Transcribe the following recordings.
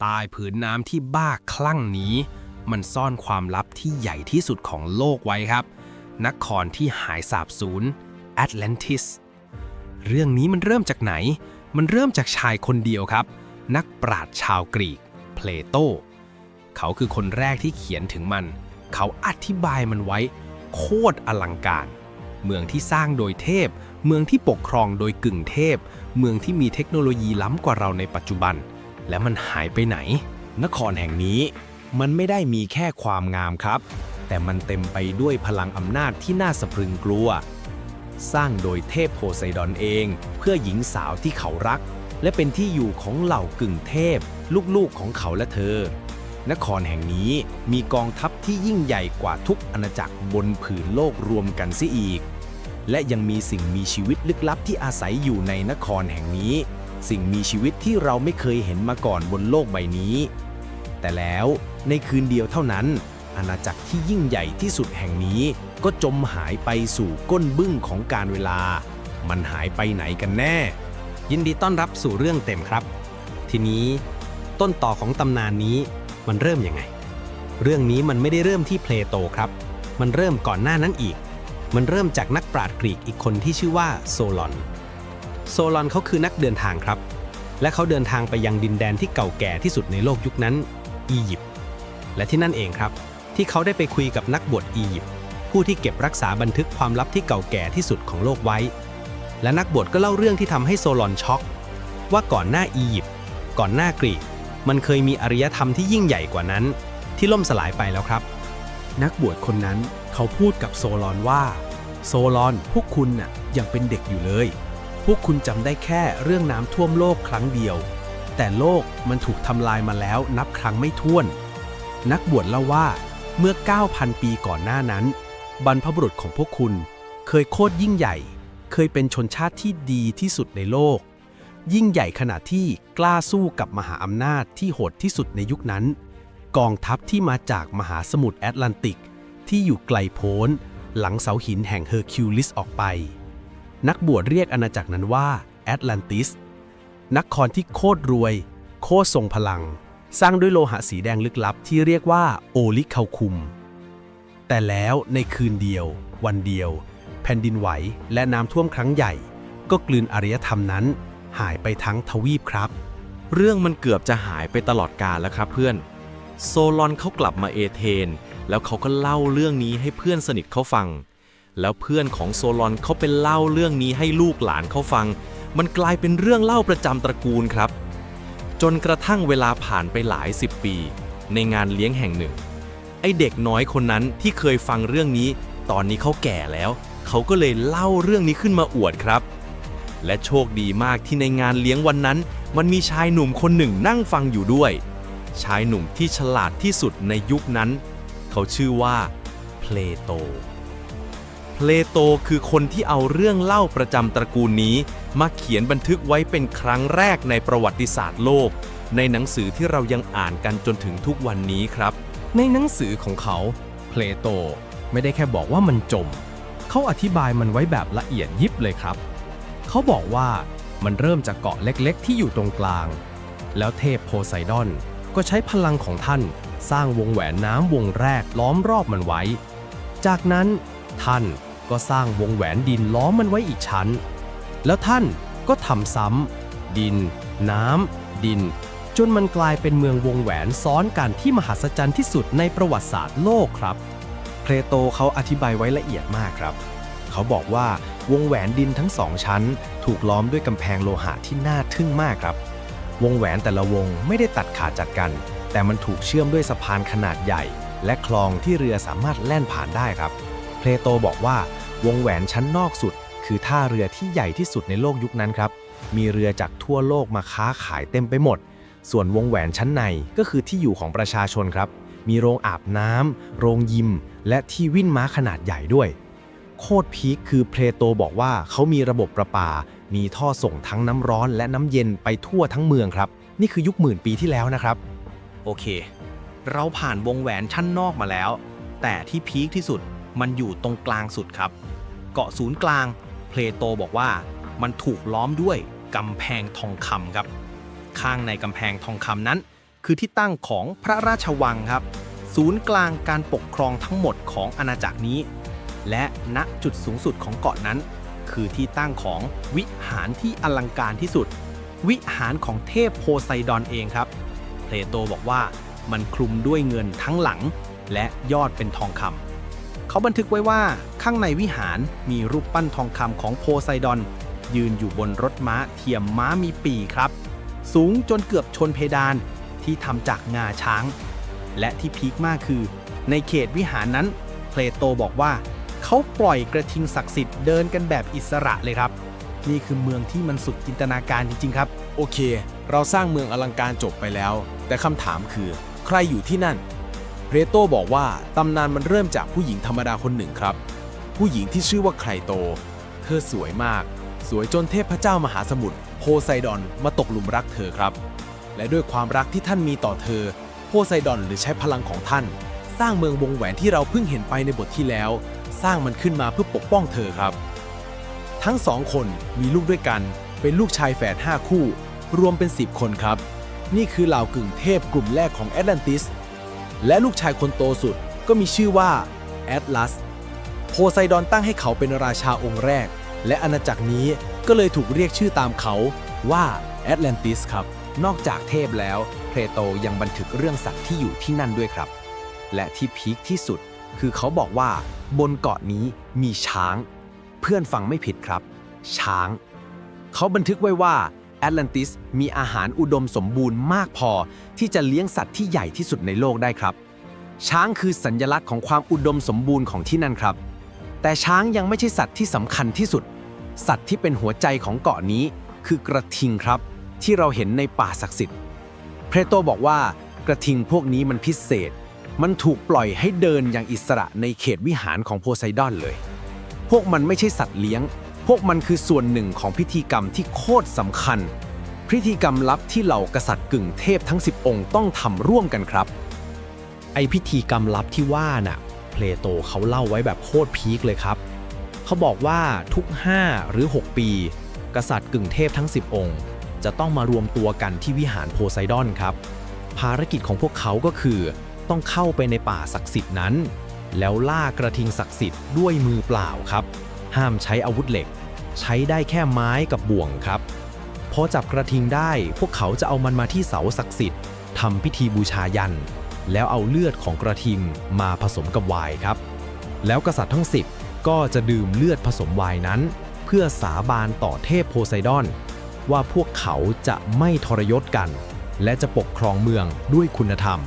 ใต้ผืนน้ำที่บ้าคลั่งนี้ มันซ่อนความลับที่ใหญ่ที่สุดของโลกไว้ครับ นครที่หายสาบสูญแอตแลนติส เรื่องนี้มันเริ่มจากไหน มันเริ่มจากชายคนเดียวครับ นักปราชญ์ชาวกรีก เพลโต เขาคือคนแรกที่เขียนถึงมัน เขาอธิบายมันไว้ โคตรอลังการ เมืองที่สร้างโดยเทพ เมืองที่ปกครองโดยกึ่งเทพ เมืองที่มีเทคโนโลยีล้ำกว่าเราในปัจจุบัน และมันหายไปไหน นครแห่งนี้ มันไม่ได้มีแค่ความงามครับ แต่มันเต็มไปด้วยพลังอำนาจที่น่าสะพรึงกลัว สร้างโดยเทพโพไซดอนเอง เพื่อหญิงสาวที่เขารัก และเป็นที่อยู่ของเหล่ากึ่งเทพ ลูกๆของเขาและเธอ นครแห่งนี้มีกองทัพที่ยิ่งใหญ่กว่าทุกอาณาจักรบนผืนโลกรวมกันเสียอีกและยังมีสิ่งมีชีวิตลึกลับที่อาศัยอยู่ในนครแห่งนี้ สิ่งมีชีวิตที่เราไม่เคยเห็นมาก่อนบนโลกใบนี้ แต่แล้วในคืนเดียวเท่านั้น อาณาจักรที่ยิ่งใหญ่ที่สุดแห่งนี้ ก็จมหายไปสู่ก้นบึ้งของการเวลา มันหายไปไหนกันแน่ ยินดีต้อนรับสู่เรื่องเต็มครับ ทีนี้ต้นต่อของตำนานนี้มันเริ่มยังไง เรื่องนี้มันไม่ได้เริ่มที่เพลโตครับ มันเริ่มก่อนหน้านั้นอีก มันเริ่มจากนักปราชญ์กรีกอีกคนที่ชื่อว่าโซลอน โซลอนเขาคือนักเดินทางครับ และเขาเดินทางไปยังดินแดนที่เก่าแก่ที่สุดในโลกยุคนั้น อียิปต์ และที่นั่นเองครับ ที่เขาได้ไปคุยกับนักบวชอียิปต์ผู้ที่เก็บรักษาบันทึกความลับที่เก่าแก่ที่สุดของโลกไว้ และนักบวชก็เล่าเรื่องที่ทำให้โซลอนช็อก ว่าก่อนหน้าอียิปต์ก่อนหน้ากรีก มันเคยมีอารยธรรมที่ยิ่งใหญ่กว่านั้น ที่ล่มสลายไปแล้วครับ นักบวชคนนั้นเขาพูดกับโซลอนว่า โซลอนพวกคุณน่ะยังเป็นเด็กอยู่เลย พวกคุณจำได้แค่เรื่องน้ำท่วมโลกครั้งเดียว แต่โลกมันถูกทำลายมาแล้วนับครั้งไม่ถ้วน นักบวชเล่าว่าเมื่อ 9,000 ปีก่อนหน้านั้น บรรพบุรุษของพวกคุณ เคยโคตรยิ่งใหญ่ เคยเป็นชนชาติที่ดีที่สุดในโลก ยิ่งใหญ่ขนาดที่กล้าสู้กับมหาอำนาจที่โหดที่สุดในยุคนั้น กองทัพที่มาจากมหาสมุทรแอตแลนติก ที่อยู่ไกลโพ้น หลังเสาหินแห่งเฮอร์คิวลิสออกไป นักบวชเรียกอาณาจักรนั้นว่าแอตแลนติสนครที่โคตรรวย โคตรทรงพลัง สร้างด้วยโลหะสีแดงลึกลับที่เรียกว่าโอลิเคาคุม แต่แล้วในคืนเดียว วันเดียว แผ่นดินไหวและน้ำท่วมครั้งใหญ่ ก็กลืนอารยธรรมนั้น หายไปทั้งทวีปครับ เรื่องมันเกือบจะหายไปตลอดกาลแล้วครับเพื่อน โซลอนเขากลับมาเอเธน แล้วเขาก็เล่าเรื่องนี้ให้เพื่อนสนิทเขาฟัง แล้วเพื่อนของโซลอนเขาเป็นเล่าเรื่องนี้ให้ลูกหลานเขาฟัง มันกลายเป็นเรื่องเล่าประจำตระกูลครับ จนกระทั่งเวลาผ่านไปหลายสิบปี ในงานเลี้ยงแห่งหนึ่ง ไอเด็กน้อยคนนั้นที่เคยฟังเรื่องนี้ ตอนนี้เขาแก่แล้ว เขาก็เลยเล่าเรื่องนี้ขึ้นมาอวดครับ และโชคดีมากที่ในงานเลี้ยงวันนั้น มันมีชายหนุ่มคนหนึ่งนั่งฟังอยู่ด้วย ชายหนุ่มที่ฉลาดที่สุดในยุคนั้น เขาชื่อว่าเพลโต เพลโตคือคนที่เอาเรื่องเล่าประจำตระกูลนี้ มาเขียนบันทึกไว้เป็นครั้งแรกในประวัติศาสตร์โลก ในหนังสือที่เรายังอ่านกันจนถึงทุกวันนี้ครับ ในหนังสือของเขา เพลโตไม่ได้แค่บอกว่ามันจม เขาอธิบายมันไว้แบบละเอียดยิบเลยครับ เขาบอกว่ามันเริ่มจากเกาะเล็กๆ ที่อยู่ตรงกลาง แล้วเทพโพไซดอนก็ใช้พลังของท่าน สร้างวงแหวนน้ำวงแรกล้อมรอบมันไว้ จากนั้นท่าน ก็สร้างวงแหวนดินล้อมมันไว้อีกชั้น แล้วท่านก็ทำซ้ำดิน น้ำดิน จนมันกลายเป็นเมืองวงแหวนซ้อนกันที่มหัศจรรย์ที่สุดในประวัติศาสตร์โลกครับเพลโตเขาอธิบายไว้ละเอียดมากครับ เขาบอกว่าวงแหวนดินทั้งสองชั้น ถูกล้อมด้วยกำแพงโลหะที่น่าทึ่งมากครับ วงแหวนแต่ละวงไม่ได้ตัดขาดจากกัน แต่มันถูกเชื่อมด้วยสะพานขนาดใหญ่ และคลองที่เรือสามารถแล่นผ่านได้ครับ เพลโตบอกว่า วงแหวนชั้นนอกสุด คือท่าเรือที่ใหญ่ที่สุดในโลกยุคนั้นครับ มีเรือจากทั่วโลกมาค้าขายเต็มไปหมด ส่วนวงแหวนชั้นในก็คือที่อยู่ของประชาชนครับ มีโรงอาบน้ำโรงยิม และที่วิ่นม้าขนาดใหญ่ด้วย โคตรพีคคือเพลโตบอกว่าเขามีระบบประปา มีท่อส่งทั้งน้ำร้อนและน้ำเย็นไปทั่วทั้งเมืองครับ นี่คือยุคหมื่นปีที่แล้วนะครับ โอเค เราผ่านวงแหวนชั้นนอกมาแล้ว แต่ที่พีคที่สุดมันอยู่ตรงกลางสุดครับ เกาะศูนย์กลาง เพลโตบอกว่ามันถูกล้อมด้วยกำแพงทองคำครับ ข้างในกำแพงทองคำนั้น คือที่ตั้งของพระราชวังครับ ศูนย์กลางการปกครองทั้งหมดของอาณาจักรนี้ และณจุดสูงสุดของเกาะนั้น คือที่ตั้งของวิหารที่อลังการที่สุด วิหารของเทพโพไซดอนเองครับ เพลโตบอกว่ามันคลุมด้วยเงินทั้งหลัง และยอดเป็นทองคำ เขาบันทึกไว้ว่าข้างในวิหารมีรูปปั้นทองคำของโพไซดอน ยืนอยู่บนรถม้าเทียมม้ามีปีครับ สูงจนเกือบชนเพดานที่ทำจากงาช้าง และที่พีคมากคือ ในเขตวิหารนั้น เพลโตบอกว่า เขาปล่อยกระทิงศักดิ์สิทธิ์เดินกันแบบอิสระเลยครับ นี่คือเมืองที่มันสุดจินตนาการจริงๆครับ โอเค เราสร้างเมืองอลังการจบไปแล้ว แต่คำถามคือ ใครอยู่ที่นั่น เพรโตบอกว่าตำนานมันเริ่มจากผู้หญิงธรรมดาคนหนึ่งครับ ผู้หญิงที่ชื่อว่าไคลโต เธอสวยมาก สวยจนเทพเจ้ามหาสมุทรโพไซดอนมาตกหลุมรักเธอครับ และด้วยความรักที่ท่านมีต่อเธอ โพไซดอนหรือใช้พลังของท่าน สร้างเมืองวงแหวนที่เราเพิ่งเห็นไปในบทที่แล้ว สร้างมันขึ้นมาเพื่อปกป้องเธอครับ ทั้งสองคนมีลูกด้วยกัน เป็นลูกชายแฝด5คู่ รวมเป็น 10 คนครับ นี่คือเหล่ากึ่งเทพกลุ่มแรกของแอตแลนติส และลูกชายคนโตสุดก็มีชื่อว่าแอตลัสโพไซดอนตั้งให้เขาเป็นราชาองค์แรก และอาณาจักรนี้ก็เลยถูกเรียกชื่อตามเขาว่าแอตแลนติสครับ นอกจากเทพแล้วเพลโตยังบันทึกเรื่องสัตว์ที่อยู่ที่นั่นด้วยครับ และที่พีคที่สุด คือเขาบอกว่าบนเกาะนี้มีช้าง เพื่อนฟังไม่ผิดครับ ช้าง เขาบันทึกไว้ว่า แอตแลนติสมีอาหารอุดมสมบูรณ์มากพอ ที่จะเลี้ยงสัตว์ที่ใหญ่ที่สุดในโลกได้ครับ ช้างคือสัญลักษณ์ของความอุดมสมบูรณ์ของที่นั่นครับ แต่ช้างยังไม่ใช่สัตว์ที่สำคัญที่สุด สัตว์ที่เป็นหัวใจของเกาะนี้ คือกระทิงครับ ที่เราเห็นในป่าศักดิ์สิทธิ์เพรโตบอกว่ากระทิงพวกนี้มันพิเศษ มันถูกปล่อยให้เดินอย่างอิสระในเขตวิหารของโพไซดอนเลย พวกมันไม่ใช่สัตว์เลี้ยง พวกมันคือส่วนหนึ่งของพิธีกรรมที่โคตรสำคัญ พิธีกรรมลับที่เหล่ากษัตริย์กึ่งเทพทั้ง 10 องค์ต้องทำร่วมกันครับ ไอพิธีกรรมลับที่ว่าน่ะเพลโตเขาเล่าไว้แบบโคตรพีคเลยครับ เขาบอกว่าทุก 5 หรือ 6 ปี กษัตริย์กึ่งเทพทั้ง 10 องค์ จะต้องมารวมตัวกันที่วิหารโพไซดอนครับ ภารกิจของพวกเขาก็คือ ต้องเข้าไปในป่าศักดิ์สิทธิ์นั้น แล้วล่ากระทิงศักดิ์สิทธิ์ด้วยมือเปล่าครับ ห้ามใช้อาวุธเหล็ก ใช้ได้แค่ไม้กับบ่วงครับ พอจับกระทิงได้พวกเขาจะเอามันมาที่เสาศักดิ์สิทธิ์ทำพิธีบูชายัน แล้วเอาเลือดของกระทิงมาผสมกับไวน์ครับ แล้วกษัตริย์ทั้ง 10 ก็จะดื่มเลือดผสมไวน์นั้น เพื่อสาบานต่อเทพโพไซดอน ว่าพวกเขาจะไม่ทรยศกัน และจะปกครองเมืองด้วยคุณธรรม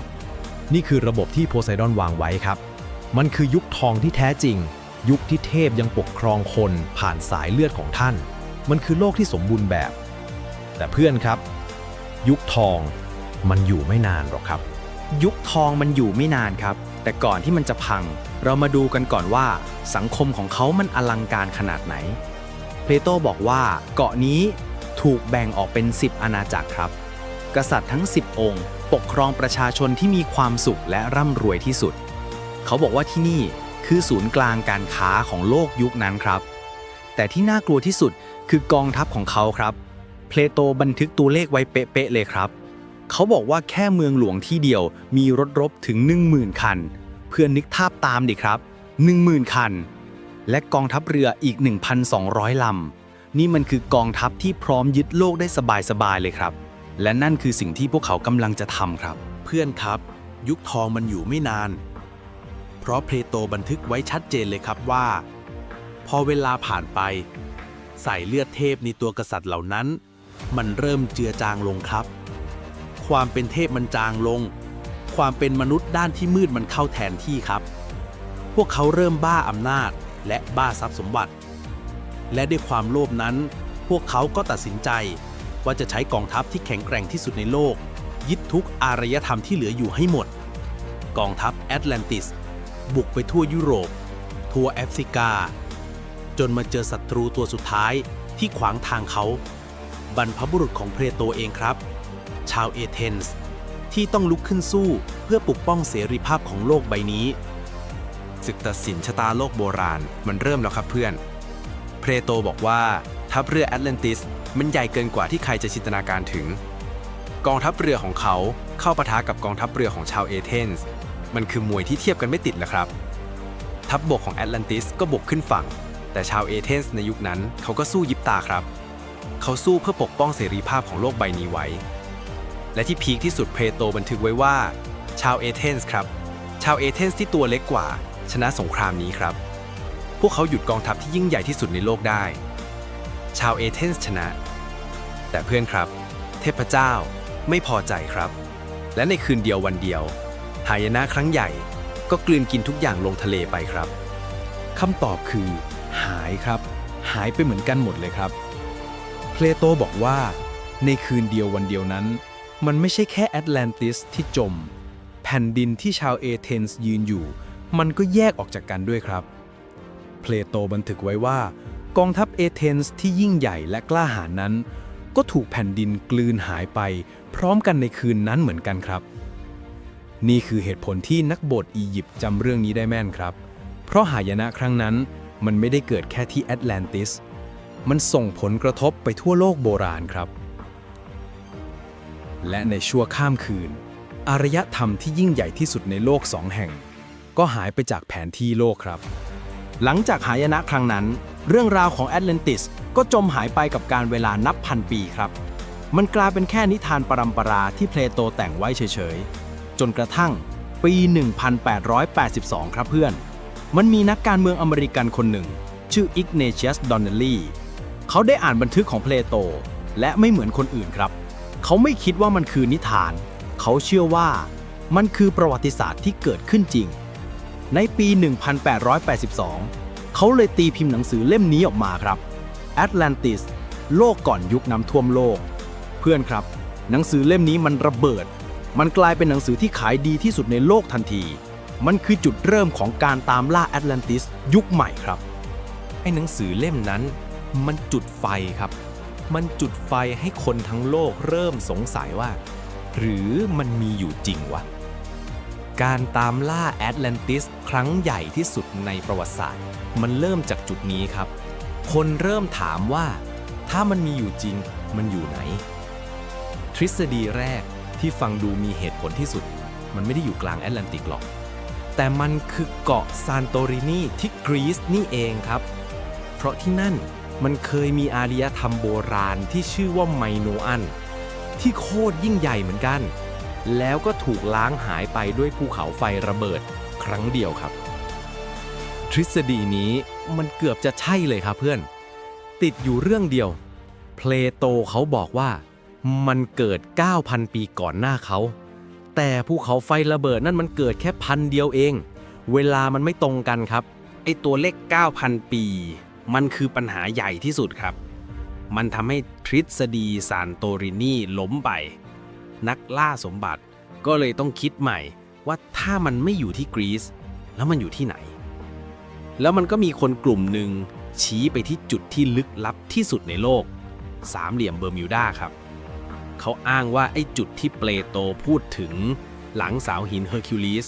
นี่คือระบบที่โพไซดอนวางไว้ครับ มันคือยุคทองที่แท้จริง ยุคที่เทพยังปกครองคนผ่านสายเลือดของท่าน มันคือโลกที่สมบูรณ์แบบ แต่เพื่อนครับ ยุคทองมันอยู่ไม่นานหรอกครับ ยุคทองมันอยู่ไม่นานครับ แต่ก่อนที่มันจะพัง เรามาดูกันก่อนว่า สังคมของเขามันอลังการขนาดไหน เพลโตบอกว่าเกาะนี้ถูกแบ่งออกเป็น 10 อาณาจักรครับ กษัตริย์ทั้ง 10 องค์ ปกครองประชาชนที่มีความสุขและร่ำรวยที่สุด เขาบอกว่าที่นี่ คือศูนย์กลางการค้าของโลกยุคนั้นครับ แต่ที่น่ากลัวที่สุดคือกองทัพของเขาครับ เพลโตบันทึกตัวเลขไว้เป๊ะๆเลยครับ เขาบอกว่าแค่เมืองหลวงที่เดียวมีรถรบถึง 10,000 คัน เพื่อนนึกภาพตามดิครับ 10,000 คัน และกองทัพเรืออีก 1,200 ลำ นี่มันคือกองทัพที่พร้อมยึดโลกได้สบายๆเลยครับ และนั่นคือสิ่งที่พวกเขากำลังจะทำครับ เพื่อนครับ ยุคทองมันอยู่ไม่นาน เพราะเพลโตบันทึกไว้ชัดเจนเลยครับว่า พอเวลาผ่านไป สายเลือดเทพในตัวกษัตริย์เหล่านั้น มันเริ่มเจือจางลงครับ ความเป็นเทพมันจางลง ความเป็นมนุษย์ด้านที่มืดมันเข้าแทนที่ครับ พวกเขาเริ่มบ้าอำนาจและบ้าทรัพย์สมบัติ และด้วยความโลภนั้น พวกเขาก็ตัดสินใจว่าจะใช้กองทัพที่แข็งแกร่งที่สุดในโลก ยึดทุกอารยธรรมที่เหลืออยู่ให้หมด กองทัพแอตแลนติส บุกไปทั่วยุโรป ทั่วแอฟริกา จนมาเจอศัตรูตัวสุดท้ายที่ขวางทางเขา บรรพบุรุษของเพลโตเองครับ ชาวเอเธนส์ที่ต้องลุกขึ้นสู้เพื่อปกป้องเสรีภาพของโลกใบนี้ศึกตัดสินชะตาโลกโบราณมันเริ่มแล้วครับเพื่อน เพลโตบอกว่า ทัพเรือแอตแลนติสมันใหญ่เกินกว่าที่ใครจะจินตนาการถึง กองทัพเรือของเขาเข้าปะทะกับกองทัพเรือของชาวเอเธนส์ มันคือมวยที่เทียบกันไม่ติดแหละครับ ทัพบบกของแอตแลนติสก็บกขึ้นฝั่ง แต่ชาวเอเธนส์ในยุคนั้นเขาก็สู้ยิบตาครับ เขาสู้เพื่อปกป้องเสรีภาพของโลกใบนี้ไว้ และที่พีคที่สุดเพลโตบันทึกไว้ว่า ชาวเอเธนส์ครับ ชาวเอเธนส์ที่ตัวเล็กกว่า ชนะสงครามนี้ครับ พวกเขาหยุดกองทัพที่ยิ่งใหญ่ที่สุดในโลกได้ ชาวเอเธนส์ชนะ แต่เพื่อนครับ เทพเจ้าไม่พอใจครับ และในคืนเดียววันเดียว หายนะครั้งใหญ่ ก็กลืนกินทุกอย่างลงทะเลไปครับคำตอบคือ หายครับ หายไปเหมือนกันหมดเลยครับ เพลโตบอกว่า ในคืนเดียววันเดียวนั้น มันไม่ใช่แค่แอตแลนติสที่จม แผ่นดินที่ชาวเอเธนส์ยืนอยู่ มันก็แยกออกจากกันด้วยครับ เพลโตบันทึกไว้ว่า กองทัพเอเธนส์ที่ยิ่งใหญ่และกล้าหาญนั้น ก็ถูกแผ่นดินกลืนหายไป พร้อมกันในคืนนั้นเหมือนกันครับ นี่คือเหตุผลที่นักบทอียิปต์จำเรื่องนี้ได้แม่นครับ เพราะหายนะครั้งนั้นมันไม่ได้เกิดแค่ที่แอตแลนติส มันส่งผลกระทบไปทั่วโลกโบราณครับ และในชั่วข้ามคืน อารยธรรมที่ยิ่งใหญ่ที่สุดในโลกสองแห่ง ก็หายไปจากแผนที่โลกครับ หลังจากหายนะครั้งนั้น เรื่องราวของแอตแลนติสก็จมหายไปกับการเวลานับพันปีครับ มันกลายเป็นแค่นิทานปรัมปราที่เพลโตแต่งไว้เฉยๆ จนกระทั่ง ปี 1882 ครับเพื่อน มันมีนักการเมืองอเมริกันคนหนึ่ง ชื่ออิกเนเชียสดอนเนลลี่เขาได้อ่านบันทึกของเพลโต และไม่เหมือนคนอื่นครับ เขาไม่คิดว่ามันคือนิทาน เขาเชื่อว่ามันคือประวัติศาสตร์ที่เกิดขึ้นจริง ในปี 1882 เขาเลยตีพิมพ์หนังสือเล่มนี้ออกมาครับ Atlantis โลกก่อนยุคน้ำท่วมโลก เพื่อนครับ หนังสือเล่มนี้มันระเบิด มันกลายเป็นหนังสือที่ขายดีที่สุดในโลกทันที มันคือจุดเริ่มของการตามล่าแอตแลนติสยุคใหม่ครับ ไอ้หนังสือเล่มนั้น มันจุดไฟครับ มันจุดไฟให้คนทั้งโลกเริ่มสงสัยว่า หรือมันมีอยู่จริงวะ การตามล่าแอตแลนติสครั้งใหญ่ที่สุดในประวัติศาสตร์ มันเริ่มจากจุดนี้ครับ คนเริ่มถามว่า ถ้ามันมีอยู่จริง มันอยู่ไหน ทฤษฎีแรก ที่ฟังดูมีเหตุผลที่สุด มันไม่ได้อยู่กลางแอตแลนติกหรอก แต่มันคือเกาะซานโตรินีที่กรีซนี่เองครับ เพราะที่นั่นมันเคยมีอารยธรรมโบราณที่ชื่อว่าไมโนอัน ที่โคตรยิ่งใหญ่เหมือนกัน แล้วก็ถูกล้างหายไปด้วยภูเขาไฟระเบิดครั้งเดียวครับ ทฤษฎีนี้มันเกือบจะใช่เลยครับเพื่อน ติดอยู่เรื่องเดียว เพลโตเขาบอกว่า มันเกิด 9,000 ปีก่อนหน้าเขา แต่ภูเขาไฟระเบิดนั่นมันเกิดแค่พันเดียวเอง เวลามันไม่ตรงกันครับ ไอตัวเลข 9,000 ปี มันคือปัญหาใหญ่ที่สุดครับ มันทำให้ทฤษฎีซานโตรินีล้มไป นักล่าสมบัติก็เลยต้องคิดใหม่ว่าถ้ามันไม่อยู่ที่กรีซแล้วมันอยู่ที่ไหน แล้วมันก็มีคนกลุ่มหนึ่งชี้ไปที่จุดที่ลึกลับที่สุดในโลก สามเหลี่ยมเบอร์มิวดาครับ เขาอ้างว่าไอ้จุดที่เปโตพูดถึง หลังสาวหินเฮอร์คิวลิส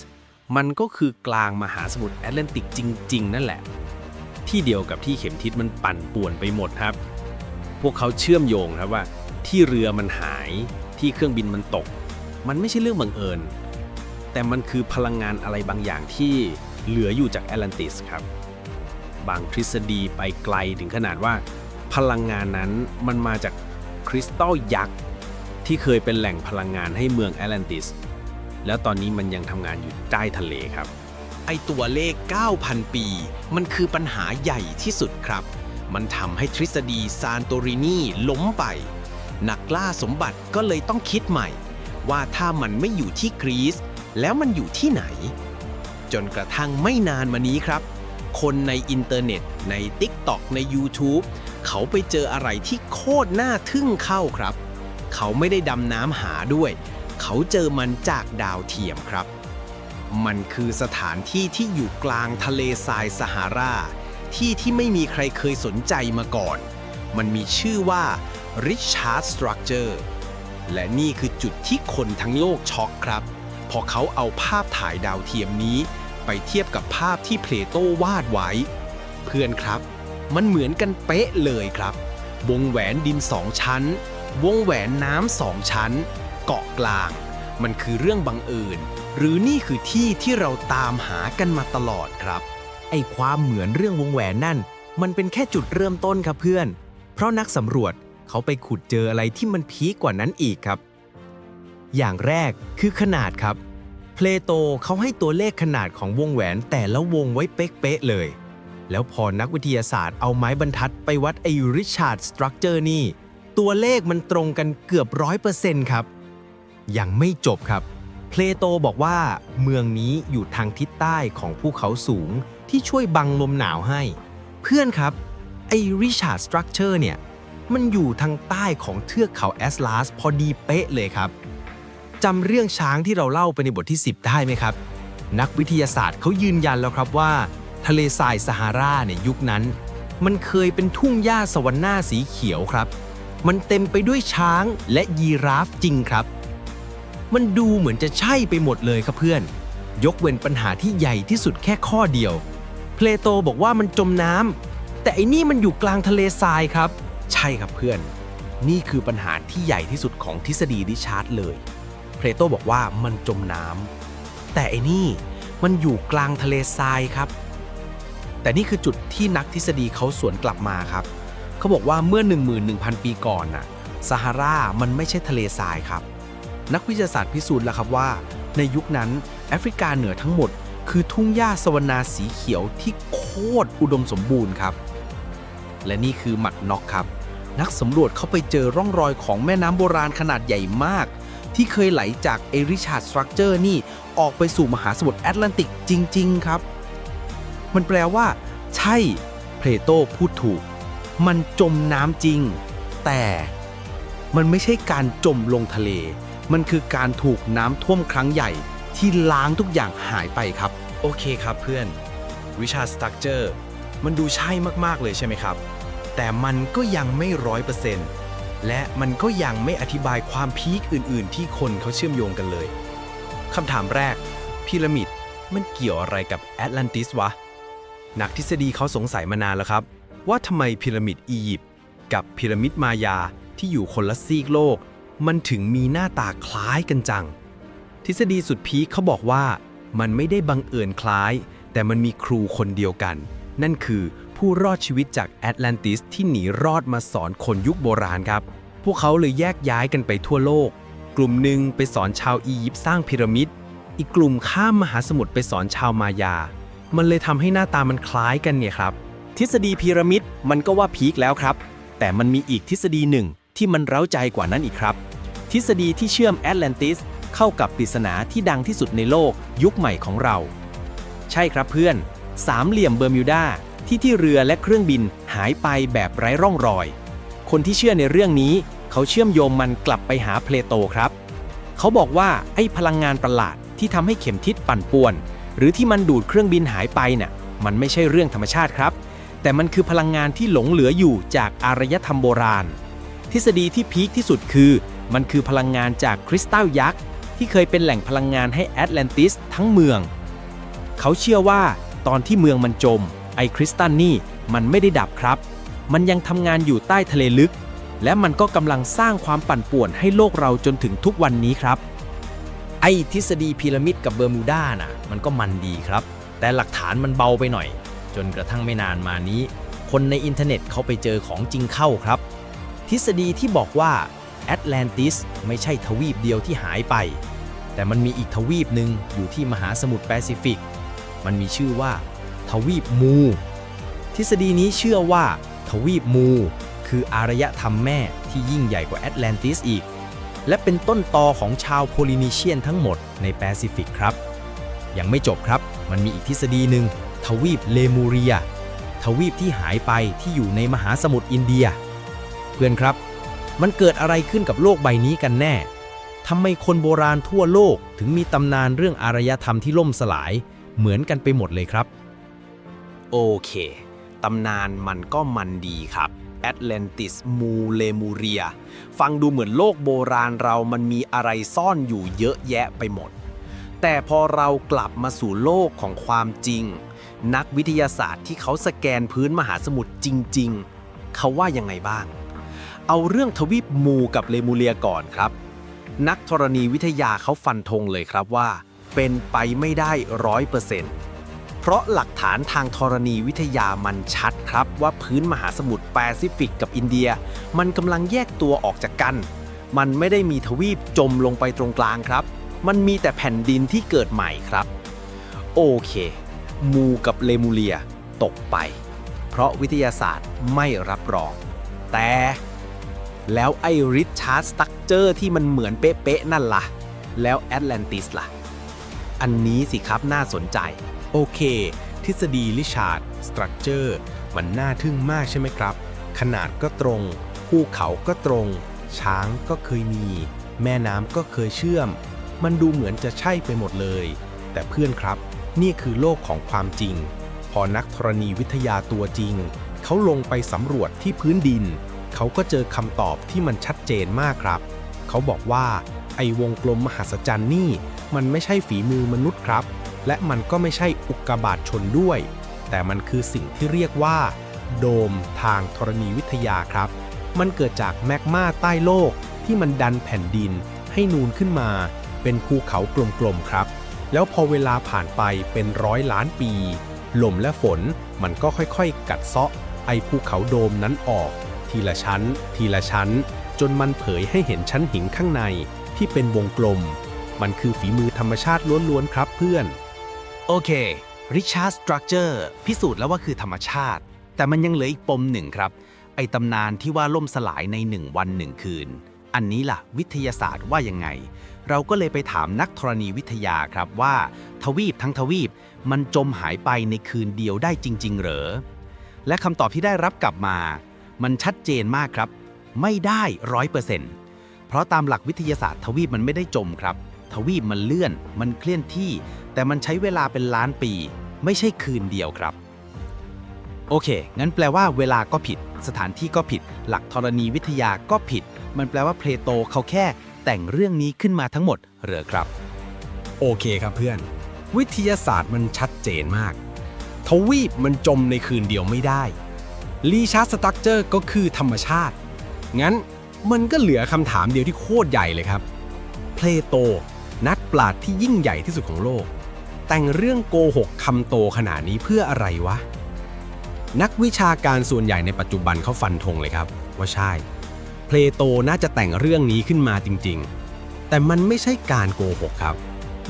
มันก็คือกลางมหาสมุทรแอตแลนติกจริง ๆ นั่นแหละ ที่เดียวกับที่เข็มทิศมันปั่นป่วนไปหมดครับ พวกเขาเชื่อมโยงครับว่า ที่เรือมันหายที่เครื่องบินมันตก มันไม่ใช่เรื่องบังเอิญ แต่มันคือพลังงานอะไรบางอย่างที่เหลืออยู่จากแอตแลนติสครับ บางทฤษฎีไปไกลถึงขนาดว่า พลังงานนั้นมันมาจากคริสตัลยักษ์ ที่เคยเป็นแหล่งพลังงานให้เมืองแอตแลนติส แล้วตอนนี้มันยังทำงานอยู่ใต้ทะเลครับ ไอตัวเลข 9,000 ปี มันคือปัญหาใหญ่ที่สุดครับ มันทำให้ทฤษฎีซานโตรินีล้มไป นักล่าสมบัติก็เลยต้องคิดใหม่ ว่าถ้ามันไม่อยู่ที่กรีซแล้วมันอยู่ที่ไหน จนกระทั่งไม่นานมานี้ครับ คนในอินเทอร์เน็ต ใน TikTok ใน YouTube เขาไปเจออะไรที่โคตรน่าทึ่งเข้าครับ เขาไม่ได้ดำน้ำหาด้วย เขาเจอมันจากดาวเทียมครับ มันคือสถานที่ที่อยู่กลางทะเลทรายซาฮารา ที่ที่ไม่มีใครเคยสนใจมาก่อน มันมีชื่อว่า Richard Structure และนี่คือจุดที่คนทั้งโลกช็อกครับ พอเขาเอาภาพถ่ายดาวเทียมนี้ ไปเทียบกับภาพที่เพลโตวาดไว้ เพื่อนครับ มันเหมือนกันเป๊ะเลยครับ วงแหวนดินสองชั้น วงแหวนน้ำสองชั้น เกาะกลาง มันคือเรื่องบังเอิญ หรือนี่คือที่ที่เราตามหากันมาตลอดครับ ไอความเหมือนเรื่องวงแหวนนั่น มันเป็นแค่จุดเริ่มต้นครับเพื่อน เพราะนักสำรวจเขาไปขุดเจออะไรที่มันพีกกว่านั้นอีกครับ อย่างแรกคือขนาดครับ เพลโตเขาให้ตัวเลขขนาดของวงแหวนแต่ละวงไว้เป๊ะๆเลย แล้วพอนักวิทยาศาสตร์เอาไม้บรรทัดไปวัดไอริชาร์ดสตรัคเจอร์นี่ ตัวเลขมันตรงกันเกือบร้อยเปอร์เซ็นต์ครับ ยังไม่จบครับ เพลโตบอกว่าเมืองนี้อยู่ทางทิศใต้ของภูเขาสูงที่ช่วยบังลมหนาวให้ เพื่อนครับไอริชาร์ดสตรัคเจอร์เนี่ย มันอยู่ทางใต้ของเทือกเขาแอสลาสพอดีเป๊ะเลยครับจำเรื่องช้างที่เราเล่าไปในบทที่ 10 ได้ไหมครับ นักวิทยาศาสตร์เขายืนยันแล้วครับว่า ทะเลทรายซาฮาราในยุคนั้น มันเคยเป็นทุ่งหญ้าสวรรค์หน้าสีเขียวครับ มันเต็มไปด้วยช้างและยีราฟจริงครับ มันดูเหมือนจะใช่ไปหมดเลยครับเพื่อน ยกเว้นปัญหาที่ใหญ่ที่สุดแค่ข้อเดียว เพลโตบอกว่ามันจมน้ำแต่อ้นี่มันอยู่กลางทะเลทรายครับ ใช่ครับเพื่อน นี่คือปัญหาที่ใหญ่ที่สุดของทฤษฎีริชาร์ดเลย เพลโตบอกว่ามันจมน้ำแต่ไอ้นี่มันอยู่กลางทะเลทรายครับ แต่นี่คือจุดที่นักทฤษฎีเขาสวนกลับมาครับ เขาบอกว่าเมื่อ 11,000 ปีก่อนน่ะซาฮารามันไม่ใช่ทะเลทรายครับ นักวิทยาศาสตร์พิสูจน์แล้วครับว่า ในยุคนั้นแอฟริกาเหนือทั้งหมด คือทุ่งหญ้าสวรรณาสีเขียวที่โคตรอุดมสมบูรณ์ครับ และนี่คือหมัดน็อกครับ นักสำรวจเขาไปเจอร่องรอยของแม่น้ำโบราณขนาดใหญ่มาก ที่เคยไหลจากเอริชาร์ดสตรัคเจอร์นี่ออกไปสู่มหาสมุทรแอตแลนติกจริง ๆ ครับ มันแปลว่า ใช่เพลโตพูดถูก มันจมน้ำจริง แต่มันไม่ใช่การจมลงทะเล มันคือการถูกน้ำท่วมครั้งใหญ่ที่ล้างทุกอย่างหายไปครับ โอเคครับเพื่อน วิชาสตรัคเจอร์มันดูใช่มาก ๆ เลยใช่ไหมครับ แต่มันก็ยังไม่ร้อยเปอร์เซ็นต์และมันก็ยังไม่อธิบายความพีคอื่น ๆ ที่คนเขาเชื่อมโยงกันเลยคำถามแรกพีระมิดมันเกี่ยวอะไรกับแอตแลนติสวะ นักทฤษฎีเขาสงสัยมานานแล้วครับ ว่าทำไมพีระมิดอียิปต์กับพีระมิดมายาที่อยู่คนละซีกโลก มันถึงมีหน้าตาคล้ายกันจัง ทฤษฎีสุดพีคเขาบอกว่า มันไม่ได้บังเอิญคล้าย แต่มันมีครูคนเดียวกัน นั่นคือผู้รอดชีวิตจากแอตแลนติสที่หนีรอดมาสอนคนยุคโบราณครับ พวกเขาเลยแยกย้ายกันไปทั่วโลก กลุ่มหนึ่งไปสอนชาวอียิปต์สร้างพีระมิด อีกกลุ่มข้ามมหาสมุทรไปสอนชาวมายา มันเลยทำให้หน้าตามันคล้ายกันเนี่ยครับ ทฤษฎีพีระมิดมันก็ว่าพีคแล้วครับ แต่มันมีอีกทฤษฎีหนึ่งที่มันเร้าใจกว่านั้นอีกครับ ทฤษฎีที่เชื่อมแอตแลนติสเข้ากับปริศนาที่ดังที่สุดในโลกยุคใหม่ของเรา ใช่ครับเพื่อน สามเหลี่ยมเบอร์มิวดาที่ที่เรือและเครื่องบินหายไปแบบไร้ร่องรอย คนที่เชื่อในเรื่องนี้ เขาเชื่อมโยงมันกลับไปหาเพลโตครับ เขาบอกว่าไอ้พลังงานประหลาดที่ทำให้เข็มทิศปั่นป่วน หรือที่มันดูดเครื่องบินหายไปน่ะมันไม่ใช่เรื่องธรรมชาติครับ แต่มันคือพลังงานที่หลงเหลืออยู่จากอารยธรรมโบราณ ทฤษฎีที่พีคที่สุดคือ มันคือพลังงานจากคริสตัลยักษ์ ที่เคยเป็นแหล่งพลังงานให้แอตแลนติสทั้งเมือง เขาเชื่อว่าตอนที่เมืองมันจม ไอคริสตัลนี่มันไม่ได้ดับครับ มันยังทำงานอยู่ใต้ทะเลลึก และมันก็กำลังสร้างความปั่นป่วนให้โลกเราจนถึงทุกวันนี้ครับ ไอทฤษฎีพีระมิดกับเบอร์มิวดาน่ะ มันก็มันดีครับ แต่หลักฐานมันเบาไปหน่อย จนกระทั่งไม่นานมานี้ คนในอินเทอร์เน็ตเขาไปเจอของจริงเข้าครับ ทฤษฎีที่บอกว่าแอตแลนติสไม่ใช่ทวีปเดียวที่หายไป แต่มันมีอีกทวีปหนึ่งอยู่ที่มหาสมุทรแปซิฟิก มันมีชื่อว่า ทวีปมู ทฤษฎีนี้เชื่อว่า ทวีปมู คืออารยธรรมแม่ที่ยิ่งใหญ่กว่าแอตแลนติสอีก และเป็นต้นตอของชาวโพลินีเชียนทั้งหมดในแปซิฟิกครับ ยังไม่จบครับ มันมีอีกทฤษฎีหนึ่ง ทวีปเลมูเรีย ทวีปที่หายไปที่อยู่ในมหาสมุทรอินเดีย เพื่อนครับ มันเกิดอะไรขึ้นกับโลกใบนี้กันแน่ทำไมคนโบราณทั่วโลกถึงมีตำนานเรื่องอารยธรรมที่ล่มสลายเหมือนกันไปหมดเลยครับ โอเค ตำนานมันก็มันดีครับแอตแลนติสมูเลมูเรีย ฟังดูเหมือนโลกโบราณเรามันมีอะไรซ่อนอยู่เยอะแยะไปหมด แต่พอเรากลับมาสู่โลกของความจริง นักวิทยาศาสตร์ที่เขาสแกนพื้นมหาสมุทรจริง ๆ เขาว่ายังไงบ้าง เอาเรื่องทวีปมูกับเลมูเรียก่อนครับ นักธรณีวิทยาเขาฟันธงเลยครับว่า เป็นไปไม่ได้ร้อยเปอร์เซ็นต์เพราะหลักฐานทางธรณีวิทยามันชัดครับ ว่าพื้นมหาสมุทรแปซิฟิกกับอินเดีย มันกำลังแยกตัวออกจากกัน มันไม่ได้มีทวีปจมลงไปตรงกลางครับ มันมีแต่แผ่นดินที่เกิดใหม่ครับ โอเค มูกับเลมูเลียตกไป เพราะวิทยาศาสตร์ไม่รับรอง แต่ แล้วไอริชาร์ดสตักเจอร์ที่มันเหมือนเป๊ะๆนั่นล่ะ แล้วแอตแลนติสล่ะ อันนี้สิครับน่าสนใจ โอเค ทฤษฎีลิชาร์ดสตรัคเจอร์มันน่าทึ่งมากใช่ไหมครับ ขนาดก็ตรงภูเขาก็ตรง ช้างก็เคยมี แม่น้ำก็เคยเชื่อม มันดูเหมือนจะใช่ไปหมดเลย แต่เพื่อนครับ นี่คือโลกของความจริง พอนักธรณีวิทยาตัวจริง เขาลงไปสำรวจที่พื้นดิน เขาก็เจอคำตอบที่มันชัดเจนมากครับ เขาบอกว่า ไอวงกลมมหัศจรรย์นี่ มันไม่ใช่ฝีมือมนุษย์ครับ และมันก็ไม่ใช่อุกกาบาตชนด้วย แต่มันคือสิ่งที่เรียกว่า โดมทางธรณีวิทยาครับ มันเกิดจากแมกมาใต้โลกที่มันดันแผ่นดินให้นูนขึ้นมา เป็นภูเขากลมๆครับ แล้วพอเวลาผ่านไปเป็นร้อยล้านปี ลมและฝนมันก็ค่อยๆ กัดเซาะ ไอภูเขาโดมนั้นออก ทีละชั้น ทีละชั้น จนมันเผยให้เห็นชั้นหินข้างในที่เป็นวงกลม มันคือฝีมือธรรมชาติล้วนๆครับเพื่อน โอเคริชาร์ดสตรัคเจอร์พิสูจน์แล้วว่าคือธรรมชาติ แต่มันยังเหลืออีกปมหนึ่งครับ ไอตำนานที่ว่าล่มสลายในหนึ่งวันหนึ่งคืน อันนี้ล่ะ วิทยาศาสตร์ว่ายังไง เราก็เลยไปถามนักธรณีวิทยาครับว่า ทวีปทั้งทวีปมันจมหายไปในคืนเดียวได้จริง ๆ เหรอ และคำตอบที่ได้รับกลับมา มันชัดเจนมากครับ ไม่ได้ร้อยเปอร์เซ็นต์เพราะตามหลักวิทยาศาสตร์ทวีปมันไม่ได้จมครับ ทวีปมันเลื่อน มันเคลื่อนที่ แต่มันใช้เวลาเป็นล้านปี ไม่ใช่คืนเดียวครับ โอเค งั้นแปลว่าเวลาก็ผิด สถานที่ก็ผิด หลักธรณีวิทยาก็ผิด มันแปลว่าเพลโตเขาแค่แต่งเรื่องนี้ขึ้นมาทั้งหมดเหรอครับ โอเคครับเพื่อน วิทยาศาสตร์มันชัดเจนมาก ทวีปมันจมในคืนเดียวไม่ได้รีชาร์สตั๊กเจอร์ก็คือธรรมชาติ งั้นมันก็เหลือคำถามเดียวที่โคตรใหญ่เลยครับ เพลโต นักปราชญ์ที่ยิ่งใหญ่ที่สุดของโลก แต่งเรื่องโกหกคำโตขนาดนี้เพื่ออะไรวะ นักวิชาการส่วนใหญ่ในปัจจุบันเขาฟันธงเลยครับ ว่าใช่ เพลโตน่าจะแต่งเรื่องนี้ขึ้นมาจริงๆ แต่มันไม่ใช่การโกหกครับ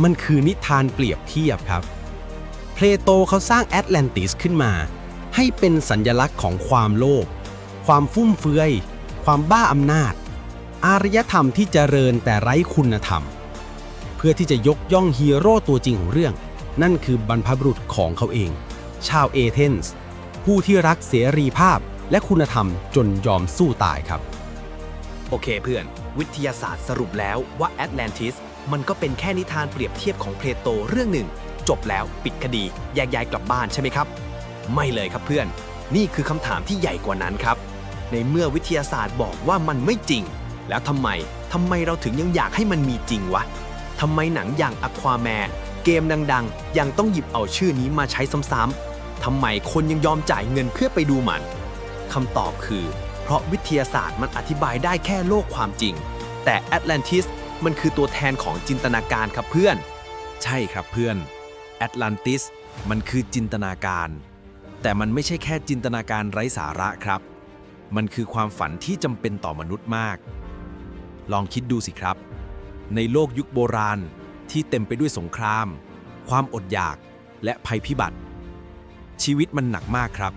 มันคือนิทานเปรียบเทียบครับ เพลโตเขาสร้างแอตแลนติสขึ้นมา ให้เป็นสัญญลักษณ์ของความโลภ ความฟุ่มเฟือย ความบ้าอำนาจ อารยธรรมที่เจริญแต่ไร้คุณธรรม เพื่อที่จะยกย่องฮีโร่ตัวจริงของเรื่อง นั่นคือบรรพบุรุษของเขาเอง ชาวเอเธนส์ผู้ที่รักเสรีภาพและคุณธรรมจนยอมสู้ตายครับ โอเคเพื่อน วิทยาศาสตร์สรุปแล้วว่าแอตแลนติสมันก็เป็นแค่นิทานเปรียบเทียบของเพลโตเรื่องหนึ่ง จบแล้วปิดคดีแยกย้ายกลับบ้านใช่ไหมครับ ไม่เลยครับเพื่อน นี่คือคำถามที่ใหญ่กว่านั้นครับ ในเมื่อวิทยาศาสตร์บอกว่ามันไม่จริง แล้วทำไมทำไมเราถึงยังอยากให้มันมีจริงวะทำไมหนังอย่างอควาแมนเกมดังๆ ยังต้องหยิบเอาชื่อนี้มาใช้ซ้ำๆทำไมคนยังยอมจ่ายเงินเพื่อไปดูมันคำตอบคือ เพราะวิทยาศาสตร์มันอธิบายได้แค่โลกความจริง แต่แอตแลนติสมันคือตัวแทนของจินตนาการครับเพื่อน ใช่ครับเพื่อนแอตแลนติสมันคือจินตนาการ แต่มันไม่ใช่แค่จินตนาการไร้สาระครับ มันคือความฝันที่จำเป็นต่อมนุษย์มาก ลองคิดดูสิครับ ในโลกยุคโบราณที่เต็มไปด้วยสงคราม ความอดอยากและภัยพิบัติ ชีวิตมันหนักมากครับ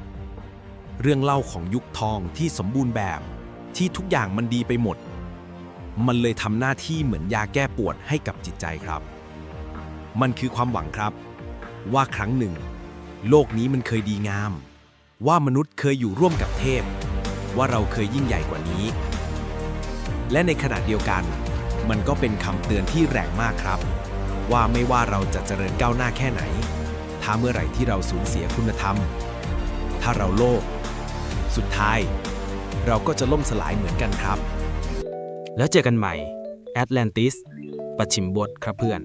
เรื่องเล่าของยุคทองที่สมบูรณ์แบบ ที่ทุกอย่างมันดีไปหมด มันเลยทำหน้าที่เหมือนยาแก้ปวดให้กับจิตใจครับ มันคือความหวังครับ ว่าครั้งหนึ่ง โลกนี้มันเคยดีงาม ว่ามนุษย์เคยอยู่ร่วมกับเทพ ว่าเราเคยยิ่งใหญ่กว่านี้ และในขณะเดียวกัน มันก็เป็นคำเตือนที่แรงมากครับ ว่าไม่ว่าเราจะเจริญก้าวหน้าแค่ไหน ถ้าเมื่อไหร่ที่เราสูญเสียคุณธรรม ถ้าเราโลภ สุดท้าย เราก็จะล่มสลายเหมือนกันครับ แล้วเจอกันใหม่แอตแลนติสปัจฉิมบทครับเพื่อน